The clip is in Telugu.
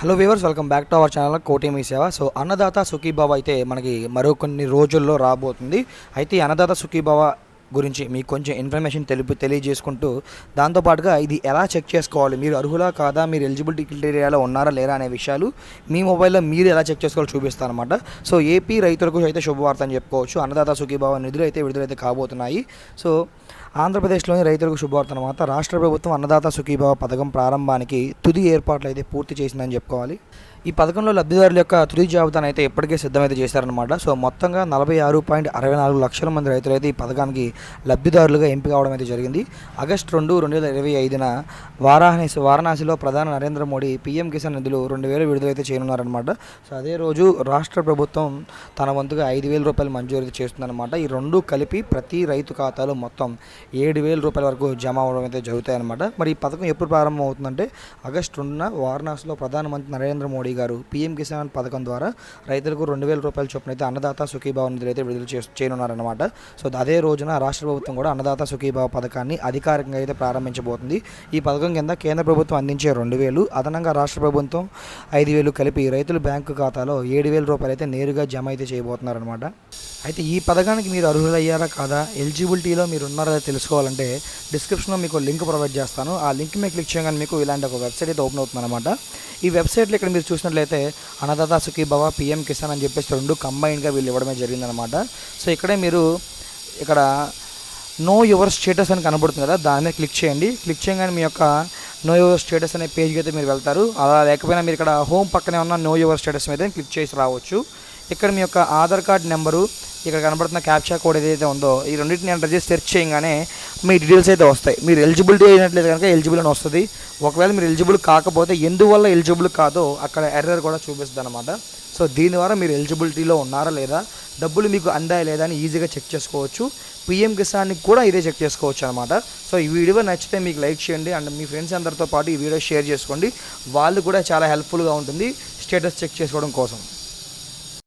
Hello viewers welcome back to our channel Koti Mee Seva so Annadata Sukhibhava అయితే మనకి మరో కొన్ని రోజుల్లో రాబోతుంది. అయితే అన్నదాత సుఖీభావ గురించి మీకు కొంచెం ఇన్ఫర్మేషన్ తెలుపు తెలియజేసుకుంటూ దాంతోపాటుగా ఇది ఎలా చెక్ చేసుకోవాలి? మీరు అర్హులా కాదా? మీరు ఎలిజిబిలిటీ క్రిటీరియాలో ఉన్నారా? లేరా అనే విషయాలు మీ మొబైల్లో మీరు ఎలా చెక్ చేసుకోవాలో చూపిస్తాను అనమాట సో ఏపీ రైతులకు అయితే శుభవార్త అని చెప్పుకోవచ్చు. అన్నదాత సుఖీభావ నిధులు అయితే విడుదలైతే కాబోతున్నాయి. సో ఆంధ్రప్రదేశ్లోని రైతులకు శుభవార్త అనమాట రాష్ట్ర ప్రభుత్వం అన్నదాత సుఖీభావ పథకం ప్రారంభానికి తుది ఏర్పాట్లు అయితే పూర్తి చేసిందని చెప్పుకోవాలి. ఈ పథకంలో లబ్ధిదారుల యొక్క తుది జాబితాను అయితే ఇప్పటికే సిద్ధమైతే చేశారనమాట సో మొత్తంగా నలభై ఆరు పాయింట్ అరవై నాలుగు లక్షల మంది రైతులు అయితే ఈ పథకానికి లబ్ధిదారులుగా ఎంపిక అవడం అయితే జరిగింది. ఆగస్టు రెండు రెండు వేల ఇరవై ఐదున వారాణసి వారణాసిలో ప్రధాని నరేంద్ర మోడీ పీఎం కిసాన్ నిధులు రెండు వేలు విడుదలైతే చేయనున్నారనమాట సో అదే రోజు రాష్ట్ర ప్రభుత్వం తన వంతుగా ఐదు వేల రూపాయలు మంజూరు చేస్తుందన్నమాట. ఈ రెండు కలిపి ప్రతి రైతు ఖాతాలో మొత్తం ఏడు వేల రూపాయల వరకు జమ అవడం అయితే జరుగుతాయన్నమాట. మరి ఈ పథకం ఎప్పుడు ప్రారంభం అవుతుందంటే ఆగస్టు రెండున వారణాసిలో ప్రధానమంత్రి నరేంద్ర మోడీ గారు పీఎం కిసాన్ పథకం ద్వారా రైతులకు రెండు వేల రూపాయల చొప్పున అయితే అన్నదాత సుఖీభావ నిధులు అయితే విడుదల చేస్తూ చేయనున్నారన్నమాట. సో అదే రోజున రాష్ట్ర ప్రభుత్వం కూడా అన్నదాత సుఖీభావ పథకాన్ని అధికారికంగా అయితే ప్రారంభించబోతుంది. ఈ పథకం కింద కేంద్ర ప్రభుత్వం అందించే రెండు వేలు అదనంగా రాష్ట్ర ప్రభుత్వం ఐదు వేలు కలిపి రైతుల బ్యాంకు ఖాతాలో ఏడు వేల రూపాయలు అయితే నేరుగా జమ అయితే చేయబోతున్నారనమాట అయితే ఈ పథకానికి మీరు అర్హులయ్యారా కాదా? ఎలిజిబిలిటీలో మీరు ఉన్నారా తెలుసుకోవాలంటే డిస్క్రిప్షన్లో మీకు లింక్ ప్రొవైడ్ చేస్తాను. ఆ లింక్ మీద క్లిక్ చేయగానే మీకు ఇలాంటి ఒక వెబ్సైట్ అయితే ఓపెన్ అవుతుంది అనమాట ఈ వెబ్సైట్లో ఇక్కడ మీరు చూసినట్లయితే అన్నదాత సుఖీభవ పిఎం కిసాన్ అని చెప్పేసి రెండు కంబైన్గా వీళ్ళు ఇవ్వడమే జరిగిందనమాట సో ఇక్కడే మీరు ఇక్కడ నో యువర్ స్టేటస్ అని కనబడుతుంది కదా దాని మీద క్లిక్ చేయండి. క్లిక్ చేయగానే మీ యొక్క నో యువర్ స్టేటస్ అనే పేజ్కి అయితే మీరు వెళ్తారు. అలా లేకపోయినా మీరు ఇక్కడ హోమ్ పక్కనే ఉన్న నో యువర్ స్టేటస్ మీద క్లిక్ చేసి రావచ్చు. ఇక్కడ మీ యొక్క ఆధార్ కార్డ్ నెంబరు ఇక్కడ కనబడుతున్న క్యాప్చా కోడ్ ఏదైతే ఉందో ఈ రెండింటిని ఎంటర్ చేసి సెర్చ్ చేయగానే మీ డీటెయిల్స్ అయితే వస్తాయి. మీరు ఎలిజిబిలిటీ అయినట్లయితే కనుక ఎలిజిబుల్ అని వస్తుంది. ఒకవేళ మీరు ఎలిజిబుల్ కాకపోతే ఎందువల్ల ఎలిజిబుల్ కాదో అక్కడ ఎర్రర్ కూడా చూపిస్తుంది అనమాట సో దీని ద్వారా మీరు ఎలిజిబిలిటీలో ఉన్నారా లేదా డబ్బులు మీకు అందాయా లేదా అని ఈజీగా చెక్ చేసుకోవచ్చు. పిఎం కిసాన్కి కూడా ఇదే చెక్ చేసుకోవచ్చు అనమాట సో ఈ వీడియో నచ్చితే మీకు లైక్ చేయండి అండ్ మీ ఫ్రెండ్స్ అందరితో పాటు ఈ వీడియో షేర్ చేసుకోండి. వాళ్ళు కూడా చాలా హెల్ప్ఫుల్గా ఉంటుంది. స్టేటస్ చెక్ చేసుకోవడం కోసం.